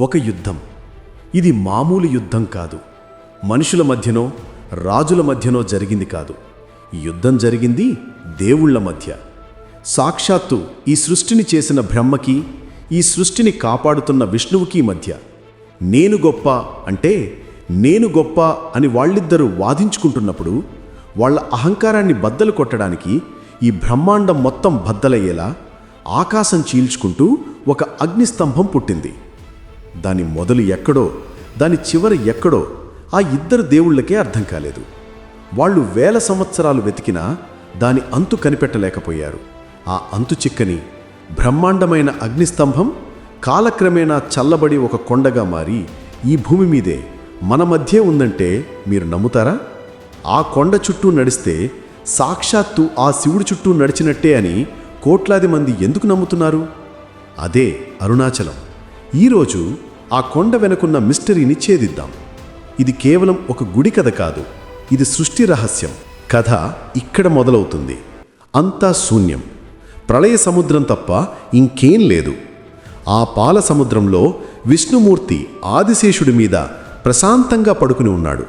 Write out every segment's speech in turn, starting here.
ఒక యుద్ధం. ఇది మామూలు యుద్ధం కాదు. మనుషుల మధ్యనో రాజుల మధ్యనో జరిగింది కాదు. యుద్ధం జరిగింది దేవుళ్ళ మధ్య. సాక్షాత్తు ఈ సృష్టిని చేసిన బ్రహ్మకి ఈ సృష్టిని కాపాడుతున్న విష్ణువుకి మధ్య. నేను గొప్ప అంటే నేను గొప్ప అని వాళ్ళిద్దరూ వాదించుకుంటున్నప్పుడు వాళ్ళ అహంకారాన్ని బద్దలు కొట్టడానికి ఈ బ్రహ్మాండం మొత్తం బద్దలయ్యేలా ఆకాశం చీల్చుకుంటూ ఒక అగ్నిస్తంభం పుట్టింది. దాని మొదలు ఎక్కడో దాని చివరి ఎక్కడో ఆ ఇద్దరు దేవుళ్ళకే అర్థం కాలేదు. వాళ్ళు వేల సంవత్సరాలు వెతికినా దాని అంతు కనిపెట్టలేకపోయారు. ఆ అంతు చిక్కని బ్రహ్మాండమైన అగ్నిస్తంభం కాలక్రమేణా చల్లబడి ఒక కొండగా మారి ఈ భూమి మీదే మన మధ్యే ఉందంటే మీరు నమ్ముతారా? ఆ కొండ చుట్టూ నడిస్తే సాక్షాత్తు ఆ శివుడి చుట్టూ నడిచినట్టే అని కోట్లాది మంది ఎందుకు నమ్ముతున్నారు? అదే అరుణాచలం. ఈరోజు ఆ కొండ వెనుకున్న మిస్టరీని ఛేదిద్దాం. ఇది కేవలం ఒక గుడి కథ కాదు ఇది సృష్టి రహస్యం. కథ ఇక్కడ మొదలవుతుంది. అంతా శూన్యం. ప్రళయ సముద్రం తప్ప ఇంకేం లేదు. ఆ పాల సముద్రంలో విష్ణుమూర్తి ఆదిశేషుడి మీద ప్రశాంతంగా పడుకుని ఉన్నాడు.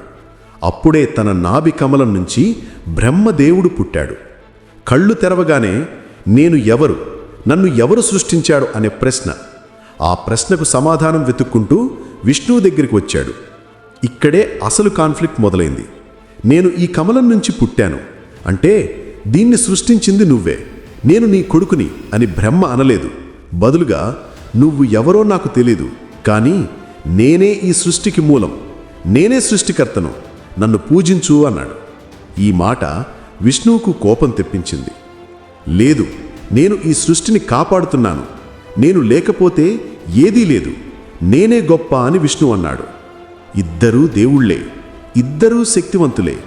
అప్పుడే తన నాభి కమలం నుంచి బ్రహ్మదేవుడు పుట్టాడు. కళ్ళు తెరవగానే నేను ఎవరు? నన్ను ఎవరు సృష్టించాడు? అనే ప్రశ్న. ఆ ప్రశ్నకు సమాధానం వెతుక్కుంటూ విష్ణువు దగ్గరికి వచ్చాడు. ఇక్కడే అసలు కాన్ఫ్లిక్ట్ మొదలైంది. నేను ఈ కమలం నుంచి పుట్టాను. అంటే దీన్ని సృష్టించింది నువ్వే. నేను నీ కొడుకుని అని బ్రహ్మ అనలేదు. బదులుగా నువ్వు ఎవరో నాకు తెలీదు. కానీ నేనే ఈ సృష్టికి మూలం. నేనే సృష్టికర్తను. నన్ను పూజించు అన్నాడు. ఈ మాట విష్ణువుకు కోపం తెప్పించింది. లేదు నేను ఈ సృష్టిని కాపాడుతున్నాను. నేను లేకపోతే ఏదీ లేదు. నేనే గొప్ప అని విష్ణు అన్నాడు. ఇద్దరూ దేవుళ్ళే. ఇద్దరూ శక్తివంతులే.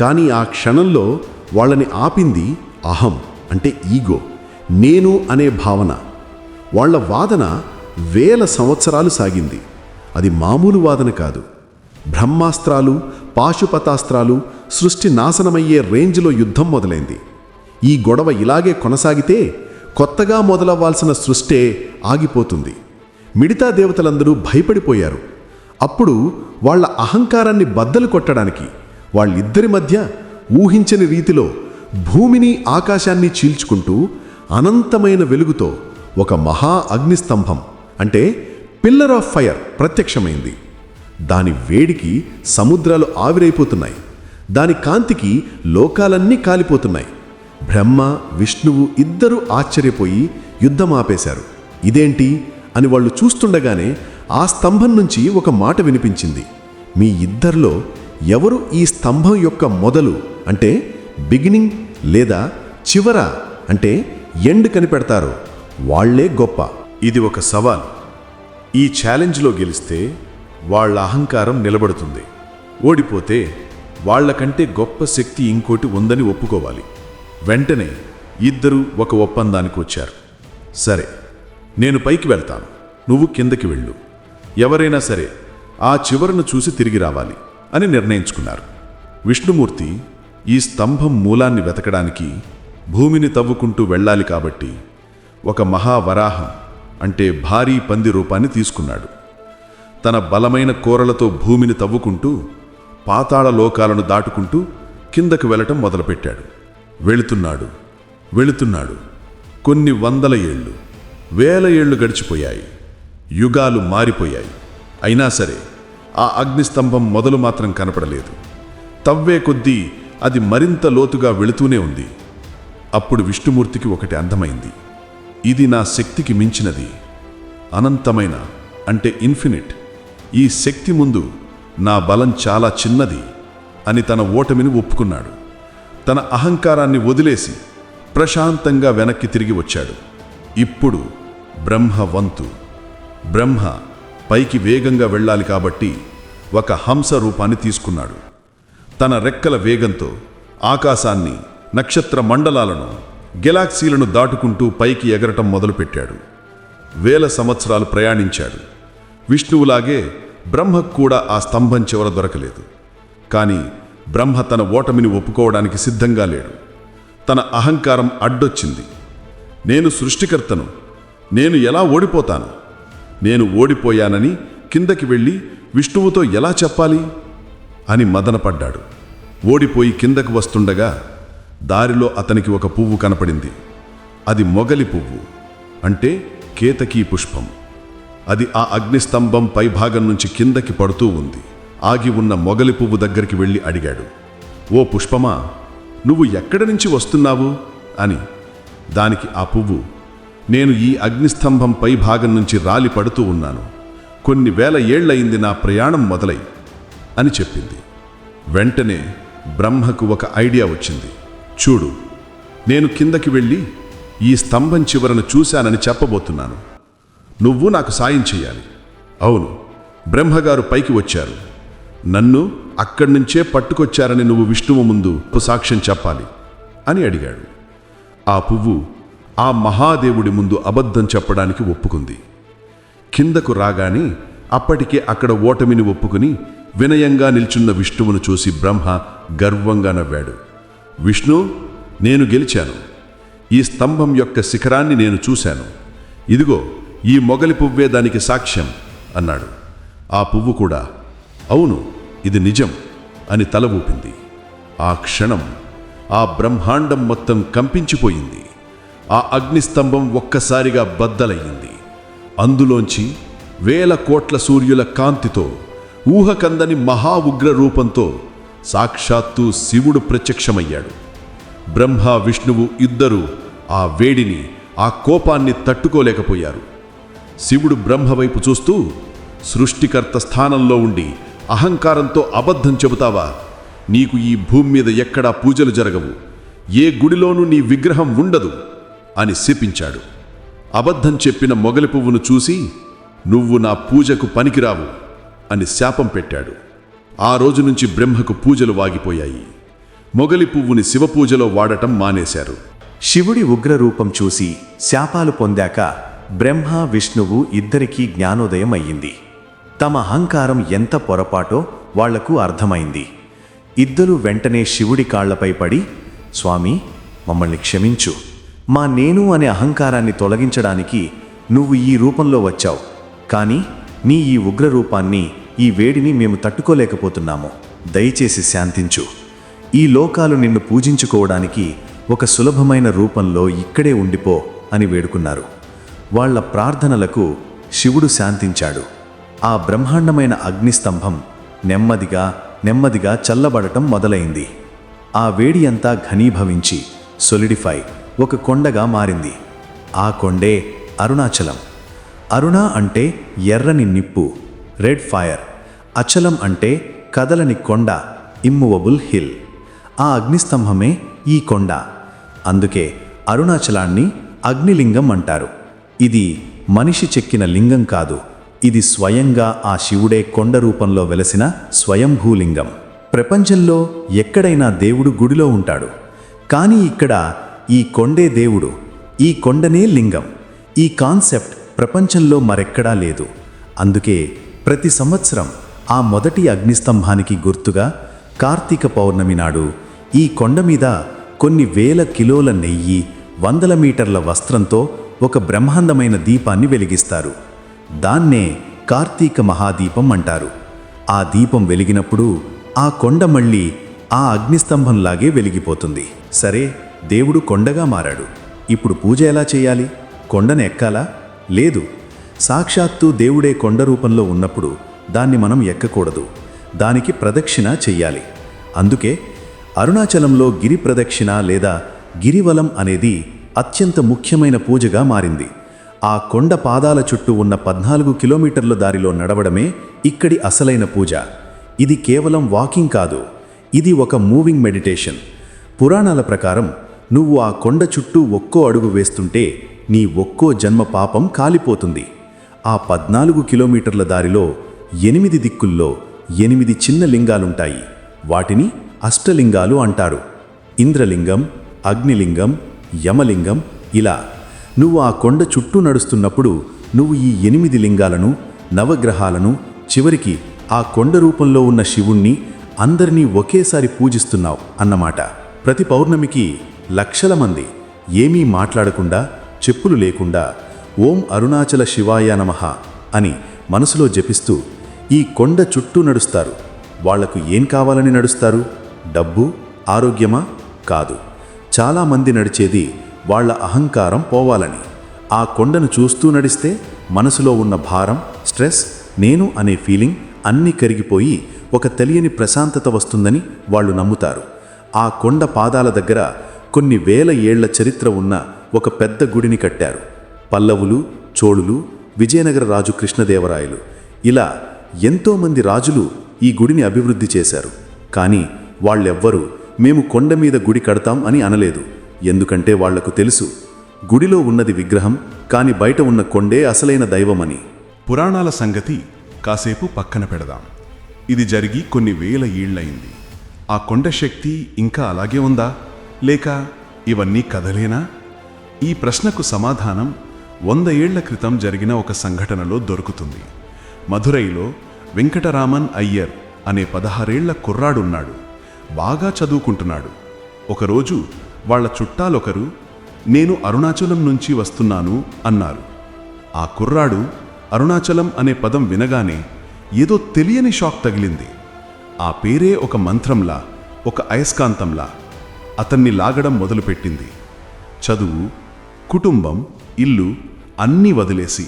కానీ ఆ క్షణంలో వాళ్ళని ఆపింది అహం అంటే ఈగో. నేను అనే భావన. వాళ్ళ వాదన వేల సంవత్సరాలు సాగింది. అది మామూలు వాదన కాదు. బ్రహ్మాస్త్రాలు పాశుపతాస్త్రాలు సృష్టి నాశనమయ్యే రేంజ్లో యుద్ధం మొదలైంది. ఈ గొడవ ఇలాగే కొనసాగితే కొత్తగా మొదలవ్వాల్సిన సృష్టే ఆగిపోతుంది. మిగతా దేవతలందరూ భయపడిపోయారు. అప్పుడు వాళ్ళ అహంకారాన్ని బద్దలు కొట్టడానికి వాళ్ళిద్దరి మధ్య ఊహించని రీతిలో భూమిని ఆకాశాన్ని చీల్చుకుంటూ అనంతమైన వెలుగుతో ఒక మహా అగ్నిస్తంభం అంటే పిల్లర్ ఆఫ్ ఫైర్ ప్రత్యక్షమైంది. దాని వేడికి సముద్రాలు ఆవిరైపోతున్నాయి. దాని కాంతికి లోకాలన్నీ కాలిపోతున్నాయి. బ్రహ్మ విష్ణువు ఇద్దరూ ఆశ్చర్యపోయి యుద్ధం ఆపేశారు. ఇదేంటి? అని వాళ్ళు చూస్తుండగానే ఆ స్తంభం నుంచి ఒక మాట వినిపించింది. మీ ఇద్దరిలో ఎవరు ఈ స్తంభం యొక్క మొదలు అంటే బిగినింగ్ లేదా చివర అంటే ఎండ్ కనిపెడతారో? వాళ్ళే గొప్ప. ఇది ఒక సవాల్. ఈ ఛాలెంజ్లో గెలిస్తే వాళ్ళ అహంకారం నిలబడుతుంది. ఓడిపోతే వాళ్ళకంటే గొప్ప శక్తి ఇంకోటి ఉందని ఒప్పుకోవాలి. వెంటనే ఇద్దరూ ఒక ఒప్పందానికి వచ్చారు. సరే నేను పైకి వెళ్తాను. నువ్వు కిందకి వెళ్ళు. ఎవరైనా సరే ఆ చివరను చూసి తిరిగి రావాలి అని నిర్ణయించుకున్నారు. విష్ణుమూర్తి ఈ స్తంభం మూలాన్ని వెతకడానికి భూమిని తవ్వుకుంటూ వెళ్ళాలి కాబట్టి ఒక మహావరాహం అంటే భారీ పంది రూపాన్ని తీసుకున్నాడు. తన బలమైన కూరలతో భూమిని తవ్వుకుంటూ పాతాళ లోకాలను దాటుకుంటూ కిందకు వెళ్ళటం మొదలుపెట్టాడు. వెళుతున్నాడు వెళుతున్నాడు. కొన్ని వందల ఏళ్ళు వేల ఏళ్ళు గడిచిపోయాయి. యుగాలు మారిపోయాయి. అయినా సరే ఆ అగ్నిస్తంభం మొదలు మాత్రం కనపడలేదు. తవ్వే కొద్దీ అది మరింత లోతుగా వెళుతూనే ఉంది. అప్పుడు విష్ణుమూర్తికి ఒకటి అందమైంది. ఇది నా శక్తికి మించినది. అనంతమైన అంటే ఇన్ఫినిట్. ఈ శక్తి ముందు నా బలం చాలా చిన్నది అని తన ఓటమిని ఒప్పుకున్నాడు. తన అహంకారాన్ని వదిలేసి ప్రశాంతంగా వెనక్కి తిరిగి వచ్చాడు. ఇప్పుడు బ్రహ్మ వంతు బ్రహ్మ పైకి వేగంగా వెళ్ళాలి కాబట్టి ఒక హంస రూపాన్ని తీసుకున్నాడు. తన రెక్కల వేగంతో ఆకాశాన్ని నక్షత్ర మండలాలను గెలాక్సీలను దాటుకుంటూ పైకి ఎగరటం మొదలుపెట్టాడు. వేల సంవత్సరాలు ప్రయాణించాడు. విష్ణువులాగే బ్రహ్మకు కూడా ఆ స్తంభం చివర దొరకలేదు. కానీ బ్రహ్మ తన ఓటమిని ఒప్పుకోవడానికి సిద్ధంగా లేడు. తన అహంకారం అడ్డొచ్చింది. నేను సృష్టికర్తను. నేను ఎలా ఓడిపోతాను? నేను ఓడిపోయానని కిందకి వెళ్ళి విష్ణువుతో ఎలా చెప్పాలి? అని మదనపడ్డాడు. ఓడిపోయి కిందకు వస్తుండగా దారిలో అతనికి ఒక పువ్వు కనపడింది. అది మొగలి పువ్వు. అంటే కేతకీ పుష్పం. అది ఆ అగ్నిస్తంభం పైభాగం నుంచి కిందకి పడుతూ ఉంది. ఆగి ఉన్న మొగలి పువ్వు దగ్గరికి వెళ్ళి అడిగాడు ఓ పుష్పమా నువ్వు ఎక్కడి నుంచి వస్తున్నావు? అని. దానికి ఆ పువ్వు నేను ఈ అగ్నిస్తంభం పై భాగం నుంచి రాలి పడుతూ ఉన్నాను. కొన్ని వేల ఏళ్ళయింది నా ప్రయాణం మొదలై అని చెప్పింది. వెంటనే బ్రహ్మకు ఒక ఐడియా వచ్చింది. చూడు నేను కిందకి వెళ్ళి ఈ స్తంభం చివరను చూశానని చెప్పబోతున్నాను. నువ్వు నాకు సాయం చేయాలి అవును. బ్రహ్మగారు పైకి వచ్చారు. నన్ను అక్కడి నుంచే పట్టుకొచ్చారని నువ్వు విష్ణువు ముందు సాక్ష్యం చెప్పాలి అని అడిగాడు. ఆ పువ్వు ఆ మహాదేవుడి ముందు అబద్ధం చెప్పడానికి ఒప్పుకుంది. కిందకు రాగానే అప్పటికే అక్కడ ఓటమిని ఒప్పుకుని వినయంగా నిల్చున్న విష్ణువును చూసి బ్రహ్మ గర్వంగా నవ్వాడు. విష్ణు నేను గెలిచాను. ఈ స్తంభం యొక్క శిఖరాన్ని నేను చూశాను. ఇదిగో ఈ మొగలి పువ్వే దానికి సాక్ష్యం అన్నాడు. ఆ పువ్వు కూడా అవును ఇది నిజం అని తల ఊపింది. ఆ క్షణం ఆ బ్రహ్మాండం మొత్తం కంపించిపోయింది. ఆ అగ్నిస్తంభం ఒక్కసారిగా బద్దలయ్యింది. అందులోంచి వేల కోట్ల సూర్యుల కాంతితో ఊహకందని మహా ఉగ్ర రూపంతో సాక్షాత్తు శివుడు ప్రత్యక్షమయ్యాడు. బ్రహ్మ విష్ణువు ఇద్దరూ ఆ వేడిని ఆ కోపాన్ని తట్టుకోలేకపోయారు. శివుడు బ్రహ్మవైపు చూస్తూ సృష్టికర్త స్థానంలో ఉండి అహంకారంతో అబద్ధం చెబుతావా? నీకు ఈ భూమి మీద ఎక్కడా పూజలు జరగవు. ఏ గుడిలోనూ నీ విగ్రహం ఉండదు అని శపించాడు. అబద్ధం చెప్పిన మొగలి పువ్వును చూసి నువ్వు నా పూజకు పనికిరావు అని శాపం పెట్టాడు. ఆ రోజు నుంచి బ్రహ్మకు పూజలు వాగిపోయాయి. మొగలి పువ్వుని శివపూజలో వాడటం మానేశారు. శివుడి ఉగ్రరూపం చూసి శాపాలు పొందాక బ్రహ్మ విష్ణువు ఇద్దరికీ జ్ఞానోదయం అయ్యింది తమ అహంకారం ఎంత పొరపాటో వాళ్ళకు అర్థమైంది. ఇద్దరూ వెంటనే శివుడి కాళ్ళపై పడి స్వామి మమ్మల్ని క్షమించు. మా నేను అనే అహంకారాన్ని తొలగించడానికి నువ్వు ఈ రూపంలో వచ్చావు. కానీ నీ ఈ ఉగ్ర రూపాన్ని ఈ వేడిని మేము తట్టుకోలేకపోతున్నాము. దయచేసి శాంతించు. ఈ లోకాలు నిన్ను పూజించుకోవడానికి ఒక సులభమైన రూపంలో ఇక్కడే ఉండిపో అని వేడుకున్నారు. వాళ్ళ ప్రార్థనలకు శివుడు శాంతించాడు. ఆ బ్రహ్మాండమైన అగ్నిస్తంభం నెమ్మదిగా నెమ్మదిగా చల్లబడటం మొదలైంది. ఆ వేడి అంతా ఘనీభవించి సొలిడిఫై ఒక కొండగా మారింది. ఆ కొండే అరుణాచలం. అరుణ అంటే ఎర్రని నిప్పు రెడ్ ఫైర్ అచలం అంటే కదలని కొండ ఇమ్మువబుల్ హిల్ ఆ అగ్నిస్తంభమే ఈ కొండ. అందుకే అరుణాచలాన్ని అగ్నిలింగం అంటారు. ఇది మనిషి చెక్కిన లింగం కాదు. ఇది స్వయంగా ఆ శివుడే కొండ రూపంలో వెలసిన స్వయంభూలింగం. ప్రపంచంలో ఎక్కడైనా దేవుడు గుడిలో ఉంటాడు. కానీ ఇక్కడ ఈ కొండే దేవుడు ఈ కొండనే లింగం. ఈ కాన్సెప్ట్ ప్రపంచంలో మరెక్కడా లేదు. అందుకే ప్రతి సంవత్సరం ఆ మొదటి అగ్నిస్తంభానికి గుర్తుగా కార్తీక పౌర్ణమి నాడు ఈ కొండ మీద కొన్ని వేల కిలోల నెయ్యి వందల మీటర్ల వస్త్రంతో ఒక బ్రహ్మాండమైన దీపాన్ని వెలిగిస్తారు. దాన్నే కార్తీక మహాదీపం అంటారు. ఆ దీపం వెలిగినప్పుడు ఆ కొండ మళ్ళీ ఆ అగ్నిస్తంభంలాగే వెలిగిపోతుంది. సరే దేవుడు కొండగా మారాడు. ఇప్పుడు పూజ ఎలా చేయాలి? కొండను ఎక్కాలా? లేదు. సాక్షాత్తు దేవుడే కొండ రూపంలో ఉన్నప్పుడు దాన్ని మనం ఎక్కకూడదు. దానికి ప్రదక్షిణ చెయ్యాలి. అందుకే అరుణాచలంలో గిరి ప్రదక్షిణ లేదా గిరివలం అనేది అత్యంత ముఖ్యమైన పూజగా మారింది. ఆ కొండ పాదాల చుట్టూ ఉన్న పద్నాలుగు కిలోమీటర్ల దారిలో నడవడమే ఇక్కడి అసలైన పూజ. ఇది కేవలం వాకింగ్ కాదు ఇది ఒక మూవింగ్ మెడిటేషన్. పురాణాల ప్రకారం నువ్వు ఆ కొండ చుట్టూ ఒక్కో అడుగు వేస్తుంటే నీ ఒక్కో జన్మ పాపం కాలిపోతుంది. ఆ పద్నాలుగు కిలోమీటర్ల దారిలో ఎనిమిది దిక్కుల్లో ఎనిమిది చిన్న లింగాలుంటాయి. వాటిని అష్టలింగాలు అంటారు. ఇంద్రలింగం అగ్నిలింగం యమలింగం ఇలా నువ్వు ఆ కొండ చుట్టూ నడుస్తున్నప్పుడు నువ్వు ఈ ఎనిమిది లింగాలను నవగ్రహాలను చివరికి ఆ కొండ రూపంలో ఉన్న శివుణ్ణి అందరినీ ఒకేసారి పూజిస్తున్నావు అన్నమాట. ప్రతి పౌర్ణమికి లక్షల మంది ఏమీ మాట్లాడకుండా చెప్పులు లేకుండా ఓం అరుణాచల శివాయ నమః అని మనసులో జపిస్తూ ఈ కొండ చుట్టూ నడుస్తారు. వాళ్ళకు ఏం కావాలని నడుస్తారు? డబ్బు ఆరోగ్యమా? కాదు. చాలామంది నడిచేది వాళ్ళ అహంకారం పోవాలని. ఆ కొండను చూస్తూ నడిస్తే మనసులో ఉన్న భారం స్ట్రెస్ నేను అనే ఫీలింగ్ అన్నీ కరిగిపోయి ఒక తెలియని ప్రశాంతత వస్తుందని వాళ్ళు నమ్ముతారు. ఆ కొండ పాదాల దగ్గర కొన్ని వేల ఏళ్ళ చరిత్ర ఉన్న ఒక పెద్ద గుడిని కట్టారు. పల్లవులు చోళులు విజయనగర రాజు కృష్ణదేవరాయలు. ఇలా ఎంతోమంది రాజులు ఈ గుడిని అభివృద్ధి చేశారు. కానీ వాళ్ళెవ్వరూ మేము కొండ మీద గుడి కడతాం అని అనలేదు. ఎందుకంటే వాళ్ళకు తెలుసు గుడిలో ఉన్నది విగ్రహం కాని బయట ఉన్న కొండే అసలైన దైవమని. పురాణాల సంగతి కాసేపు పక్కన పెడదాం. ఇది జరిగి కొన్ని వేల ఈళ్ళయింది ఆ కొండ శక్తి ఇంకా అలాగే ఉందా? లేక ఇవన్నీ కథలేనా? ఈ ప్రశ్నకు సమాధానం వంద ఏళ్ళ క్రితం జరిగిన ఒక సంఘటనలో దొరుకుతుంది. మధురైలో వెంకటరామన్ అయ్యర్ అనే పదహారేళ్ళ కుర్రాడున్నాడు. బాగా చదువుకుంటున్నాడు. ఒకరోజు వాళ్ళ చుట్టాలొకరు నేను అరుణాచలం నుంచి వస్తున్నాను అన్నారు. ఆ కుర్రాడు అరుణాచలం అనే పదం వినగానే ఏదో తెలియని షాక్ తగిలింది. ఆ పేరే ఒక మంత్రంలా ఒక అయస్కాంతంలా అతన్ని లాగడం మొదలుపెట్టింది. చదువు కుటుంబం ఇల్లు అన్నీ వదిలేసి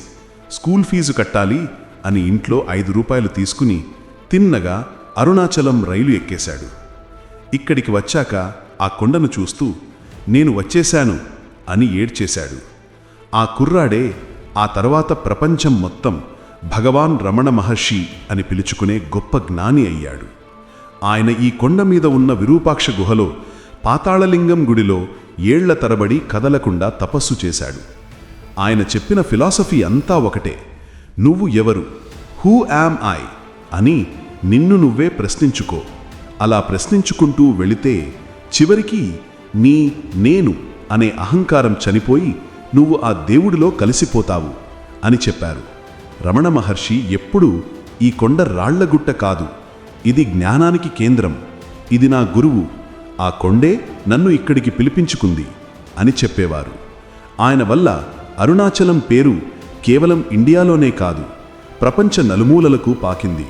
స్కూల్ ఫీజు కట్టాలి అని ఇంట్లో ఐదు రూపాయలు తీసుకుని తిన్నగా అరుణాచలం రైలు ఎక్కేశాడు. ఇక్కడికి వచ్చాక ఆ కొండను చూస్తూ నేను వచ్చేశాను అని ఏడ్చేశాడు. ఆ కుర్రాడే ఆ తర్వాత ప్రపంచం మొత్తం భగవాన్ రమణ మహర్షి అని పిలుచుకునే గొప్ప జ్ఞాని అయ్యాడు. ఆయన ఈ కొండ మీద ఉన్న విరూపాక్ష గుహలో పాతాళలింగం గుడిలో ఏళ్ళ తరబడి కదలకుండా తపస్సు చేశాడు. ఆయన చెప్పిన ఫిలాసఫీ అంతా ఒకటే. నువ్వు ఎవరు? హూ యామ్ ఐ అని నిన్ను నువ్వే ప్రశ్నించుకో. అలా ప్రశ్నించుకుంటూ వెళితే చివరికి నీ నేను అనే అహంకారం చనిపోయి నువ్వు ఆ దేవుడిలో కలిసిపోతావు అని చెప్పారు. రమణ మహర్షి ఎప్పుడూ ఈ కొండ రాళ్ళగుట్ట కాదు ఇది జ్ఞానానికి కేంద్రం ఇది నా గురువు ఆ కొండే నన్ను ఇక్కడికి పిలిపించుకుంది అని చెప్పేవారు. ఆయన వల్ల అరుణాచలం పేరు కేవలం ఇండియాలోనే కాదు ప్రపంచ నలుమూలలకు పాకింది.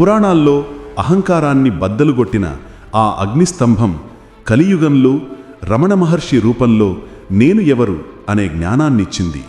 పురాణాల్లో అహంకారాన్ని బద్దలుగొట్టిన ఆ అగ్నిస్తంభం కలియుగంలో రమణ మహర్షి రూపంలో నేను ఎవరు అనే జ్ఞానాన్నిచ్చింది.